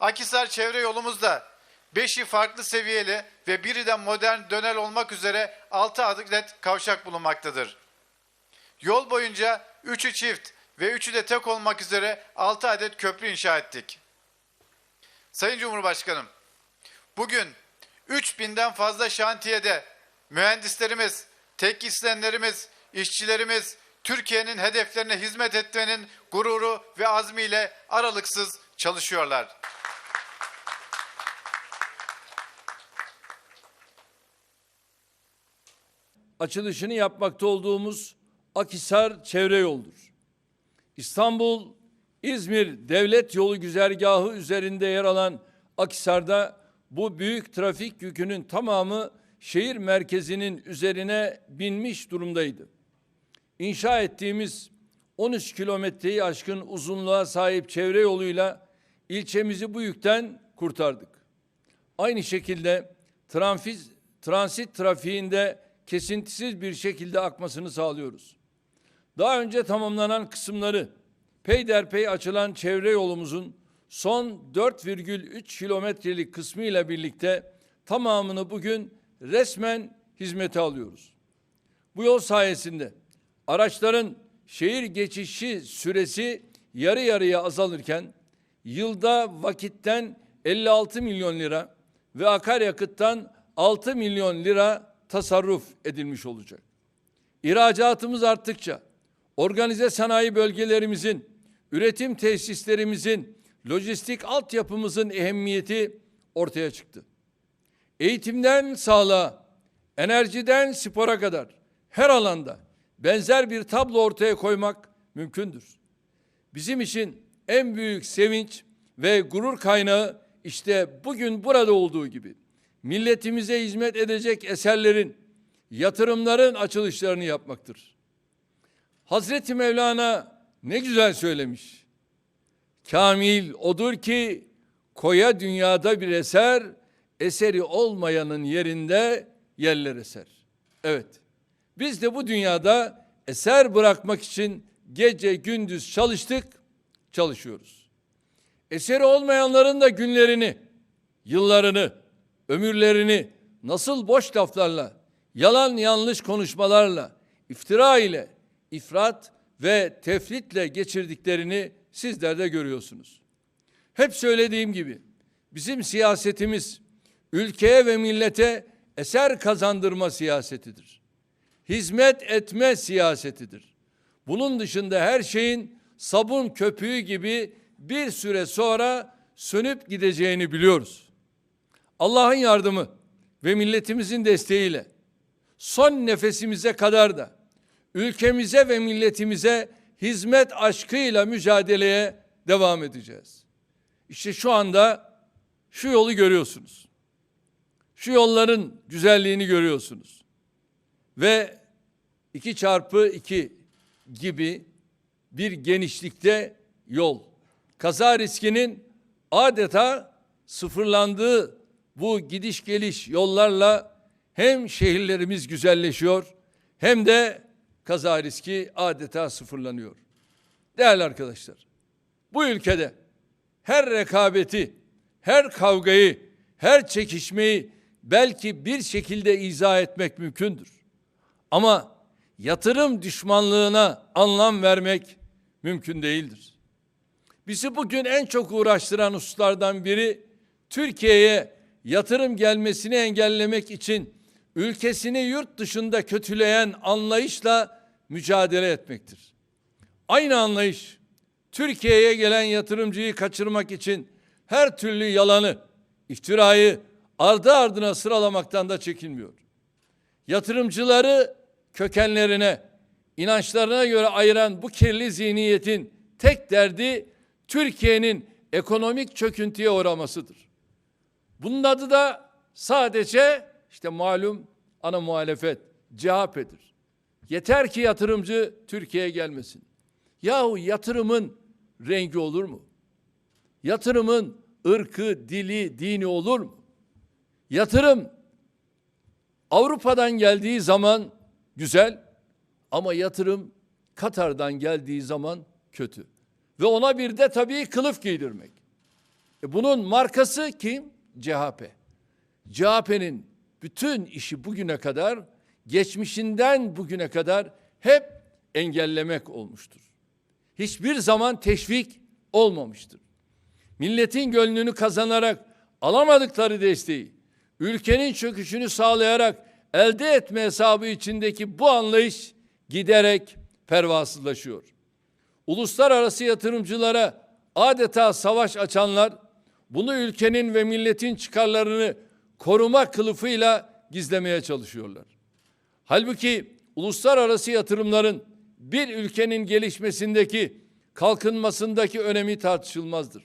Akhisar çevre yolumuzda 5'i farklı seviyeli ve biri de modern dönel olmak üzere 6 adet kavşak bulunmaktadır. Yol boyunca 3'ü çift ve 3'ü de tek olmak üzere 6 adet köprü inşa ettik. Sayın Cumhurbaşkanım, bugün 3000'den fazla şantiyede mühendislerimiz, teknisyenlerimiz, işçilerimiz Türkiye'nin hedeflerine hizmet etmenin gururu ve azmiyle aralıksız çalışıyorlar. Açılışını yapmakta olduğumuz Akhisar çevre yoldur. İstanbul İzmir devlet yolu güzergahı üzerinde yer alan Akhisar'da bu büyük trafik yükünün tamamı şehir merkezinin üzerine binmiş durumdaydı. İnşa ettiğimiz 13 kilometreyi aşkın uzunluğa sahip çevre yoluyla ilçemizi bu yükten kurtardık. Aynı şekilde transit, transit trafiğinde kesintisiz bir şekilde akmasını sağlıyoruz. Daha önce tamamlanan kısımları peyderpey açılan çevre yolumuzun son 4,3 kilometrelik kısmı ile birlikte tamamını bugün resmen hizmete alıyoruz. Bu yol sayesinde araçların şehir geçişi süresi yarı yarıya azalırken yılda vakitten 56 milyon lira ve akaryakıttan 6 milyon lira tasarruf edilmiş olacak. İhracatımız arttıkça organize sanayi bölgelerimizin, üretim tesislerimizin, lojistik altyapımızın ehemmiyeti ortaya çıktı. Eğitimden sağlığa, enerjiden spora kadar her alanda benzer bir tablo ortaya koymak mümkündür. Bizim için en büyük sevinç ve gurur kaynağı işte bugün burada olduğu gibi milletimize hizmet edecek eserlerin, yatırımların açılışlarını yapmaktır. Hazreti Mevlana ne güzel söylemiş. Kamil odur ki koya dünyada bir eser, eseri olmayanın yerinde yerler eser. Evet, biz de bu dünyada eser bırakmak için gece gündüz çalıştık, çalışıyoruz. Eseri olmayanların da günlerini, yıllarını, ömürlerini nasıl boş laflarla, yalan yanlış konuşmalarla, iftira ile, ifrat ve tefritle geçirdiklerini sizler de görüyorsunuz. Hep söylediğim gibi bizim siyasetimiz ülkeye ve millete eser kazandırma siyasetidir. Hizmet etme siyasetidir. Bunun dışında her şeyin sabun köpüğü gibi bir süre sonra sönüp gideceğini biliyoruz. Allah'ın yardımı ve milletimizin desteğiyle son nefesimize kadar da ülkemize ve milletimize hizmet aşkıyla mücadeleye devam edeceğiz. İşte şu anda şu yolu görüyorsunuz. Şu yolların güzelliğini görüyorsunuz. Ve iki çarpı iki gibi bir genişlikte yol. Kaza riskinin adeta sıfırlandığı bu gidiş geliş yollarla hem şehirlerimiz güzelleşiyor hem de kaza riski adeta sıfırlanıyor. Değerli arkadaşlar, bu ülkede her rekabeti, her kavgayı, her çekişmeyi belki bir şekilde izah etmek mümkündür. Ama yatırım düşmanlığına anlam vermek mümkün değildir. Bizi bugün en çok uğraştıran hususlardan biri Türkiye'ye yatırım gelmesini engellemek için ülkesini yurt dışında kötüleyen anlayışla mücadele etmektir. Aynı anlayış Türkiye'ye gelen yatırımcıyı kaçırmak için her türlü yalanı, iftirayı ardı ardına sıralamaktan da çekinmiyor. Yatırımcıları kökenlerine, inançlarına göre ayıran bu kirli zihniyetin tek derdi Türkiye'nin ekonomik çöküntüye uğramasıdır. Bunun adı da sadece işte malum ana muhalefet, CHP'dir. Yeter ki yatırımcı Türkiye'ye gelmesin. Yahu yatırımın rengi olur mu? Yatırımın ırkı, dili, dini olur mu? Yatırım Avrupa'dan geldiği zaman güzel ama yatırım Katar'dan geldiği zaman kötü. Ve ona bir de tabii kılıf giydirmek. E bunun markası kim? CHP. CHP'nin bütün işi bugüne kadar geçmişinden bugüne kadar hep engellemek olmuştur. Hiçbir zaman teşvik olmamıştır. Milletin gönlünü kazanarak alamadıkları desteği ülkenin çöküşünü sağlayarak elde etme hesabı içindeki bu anlayış giderek pervasızlaşıyor. Uluslararası yatırımcılara adeta savaş açanlar bunu ülkenin ve milletin çıkarlarını koruma kılıfıyla gizlemeye çalışıyorlar. Halbuki uluslararası yatırımların bir ülkenin gelişmesindeki, kalkınmasındaki önemi tartışılmazdır.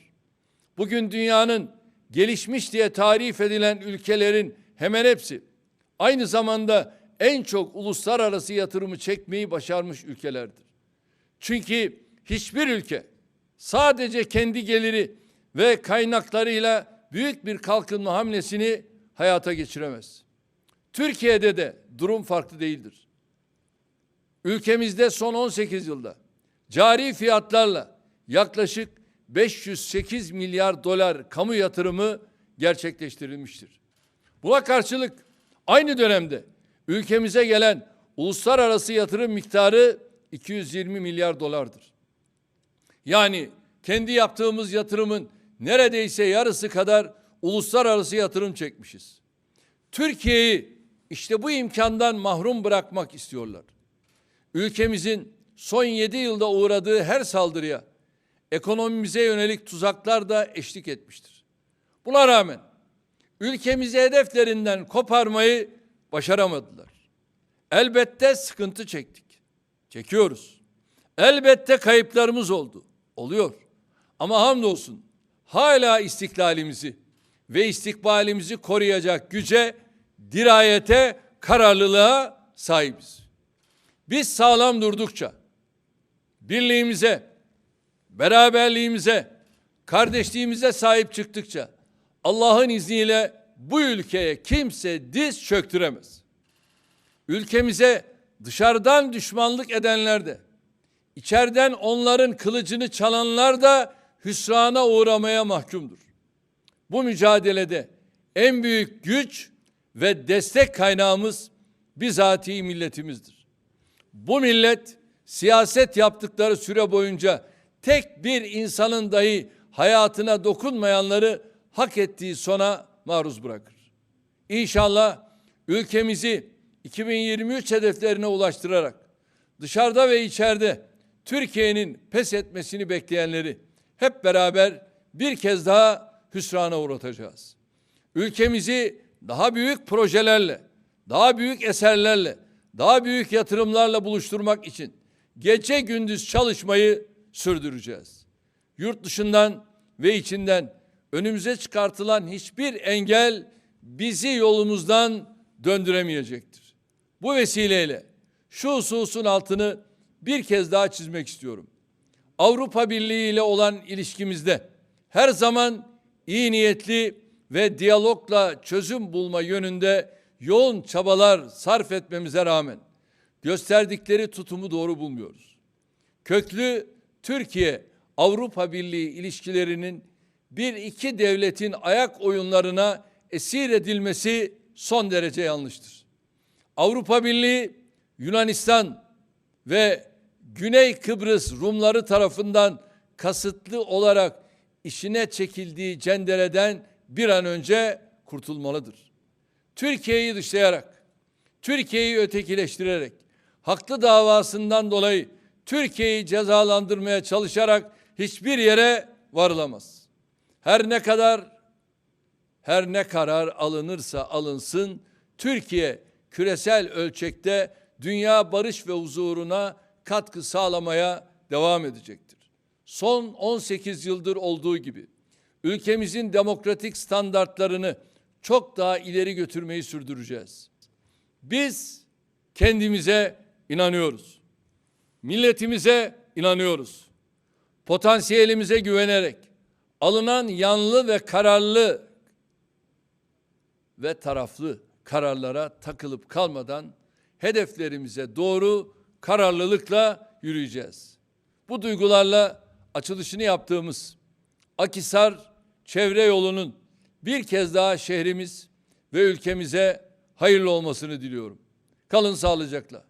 Bugün dünyanın gelişmiş diye tarif edilen ülkelerin hemen hepsi aynı zamanda en çok uluslararası yatırımı çekmeyi başarmış ülkelerdir. Çünkü hiçbir ülke sadece kendi geliri ve kaynaklarıyla büyük bir kalkınma hamlesini hayata geçiremez. Türkiye'de de durum farklı değildir. Ülkemizde son 18 yılda cari fiyatlarla yaklaşık 508 milyar dolar kamu yatırımı gerçekleştirilmiştir. Buna karşılık aynı dönemde ülkemize gelen uluslararası yatırım miktarı 220 milyar dolardır. Yani kendi yaptığımız yatırımın neredeyse yarısı kadar uluslararası yatırım çekmişiz. Türkiye'yi işte bu imkandan mahrum bırakmak istiyorlar. Ülkemizin son 7 yılda uğradığı her saldırıya ekonomimize yönelik tuzaklar da eşlik etmiştir. Buna rağmen ülkemizi hedeflerinden koparmayı başaramadılar. Elbette sıkıntı çektik. Çekiyoruz. Elbette kayıplarımız oldu. Oluyor. Ama hamdolsun hala istiklalimizi ve istikbalimizi koruyacak güce, dirayete, kararlılığa sahibiz. Biz sağlam durdukça, birliğimize, beraberliğimize, kardeşliğimize sahip çıktıkça Allah'ın izniyle bu ülkeye kimse diz çöktüremez. Ülkemize dışarıdan düşmanlık edenler de, içeriden onların kılıcını çalanlar da hüsrana uğramaya mahkumdur. Bu mücadelede en büyük güç ve destek kaynağımız bizatihi milletimizdir. Bu millet siyaset yaptıkları süre boyunca tek bir insanın dahi hayatına dokunmayanları hak ettiği sona maruz bırakır. İnşallah ülkemizi 2023 hedeflerine ulaştırarak dışarıda ve içeride Türkiye'nin pes etmesini bekleyenleri hep beraber bir kez daha hüsrana uğratacağız. Ülkemizi daha büyük projelerle, daha büyük eserlerle, daha büyük yatırımlarla buluşturmak için gece gündüz çalışmayı sürdüreceğiz. Yurt dışından ve içinden önümüze çıkartılan hiçbir engel bizi yolumuzdan döndüremeyecektir. Bu vesileyle şu hususun altını bir kez daha çizmek istiyorum. Avrupa Birliği ile olan ilişkimizde her zaman iyi niyetli ve diyalogla çözüm bulma yönünde yoğun çabalar sarf etmemize rağmen gösterdikleri tutumu doğru bulmuyoruz. Köklü Türkiye Avrupa Birliği ilişkilerinin bir iki devletin ayak oyunlarına esir edilmesi son derece yanlıştır. Avrupa Birliği Yunanistan ve Güney Kıbrıs Rumları tarafından kasıtlı olarak işine çekildiği cendereden bir an önce kurtulmalıdır. Türkiye'yi dışlayarak, Türkiye'yi ötekileştirerek, haklı davasından dolayı Türkiye'yi cezalandırmaya çalışarak hiçbir yere varılamaz. Her ne kadar her ne karar alınırsa alınsın Türkiye küresel ölçekte dünya barış ve huzuruna katkı sağlamaya devam edecektir. Son 18 yıldır olduğu gibi ülkemizin demokratik standartlarını çok daha ileri götürmeyi sürdüreceğiz. Biz kendimize inanıyoruz. Milletimize inanıyoruz. Potansiyelimize güvenerek alınan yanlı ve kararlı ve taraflı kararlara takılıp kalmadan hedeflerimize doğru kararlılıkla yürüyeceğiz. Bu duygularla açılışını yaptığımız Akisar çevre yolunun bir kez daha şehrimiz ve ülkemize hayırlı olmasını diliyorum. Kalın sağlıcakla.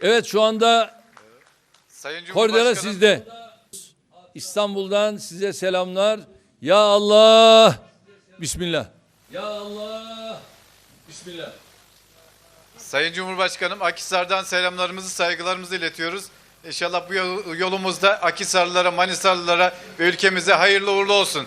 Evet şu anda Sayın Kordela sizde. İstanbul'dan size selamlar. Ya Allah. Bismillah. Ya Allah. Bismillah. Sayın Cumhurbaşkanım Akhisar'dan selamlarımızı, saygılarımızı iletiyoruz. İnşallah bu yol- yolumuzda Akhisarlılara, Manisarlılara ve ülkemize hayırlı uğurlu olsun.